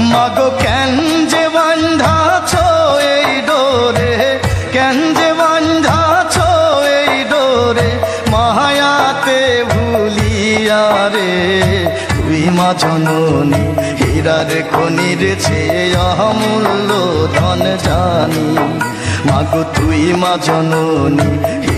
মাগো, কেন যে বান্ধাছ এই ডোরে? কেন যে বান্ধাছ এই ডোরে? মায়াতে ভুলিয়া রে, তুই মা জননী, হীরার খনির চেয়ে অমূল্য ধন জানি। মাগো, তুই মা জননী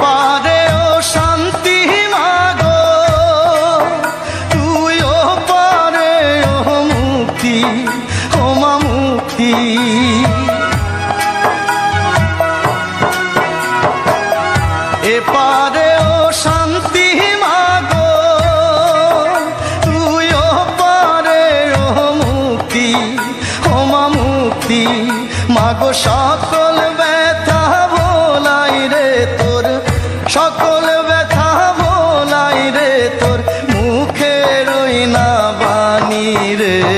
পারে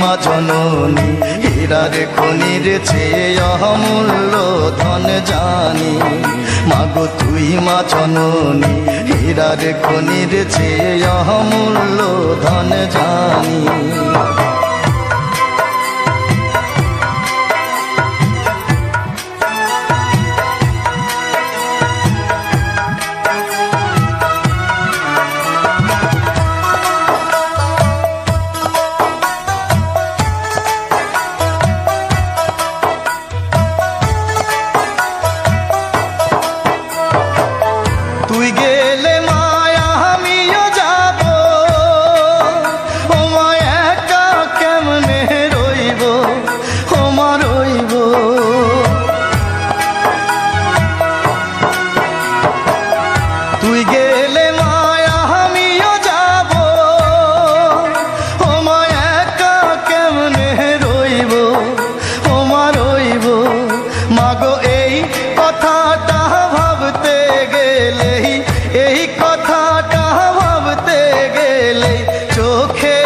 মা জননী হীরার খনির চেয়ে অমূল্য ধন জানি। মাগো তুই মা জননী হীরার খনির চেয়ে অমূল্য ধন জানি। তুই গেলে মায়া, আমিও যাব। ও মায়া একা কেমনে রইব? ও মা, রইব। মাগো, এই কথাটা ভাবতে গেলেই, এই কথাটা ভাবতে গেলে চোখে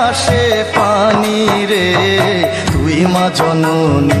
আসে পানি রে। তুই মা জননী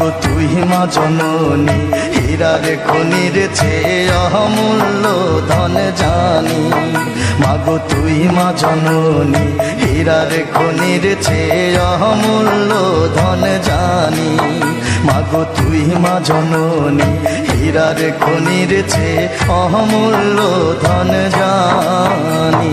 মাগো তুই মা জননী, হীরার খনির চেয়ে অমূল্য ধন জানি। মাগো তুই মা জননী, হীরার খনির চেয়ে অমূল্য ধন জানি। মাগো তুই মা জননী, হীরার খনির চেয়ে অমূল্য ধন জানি।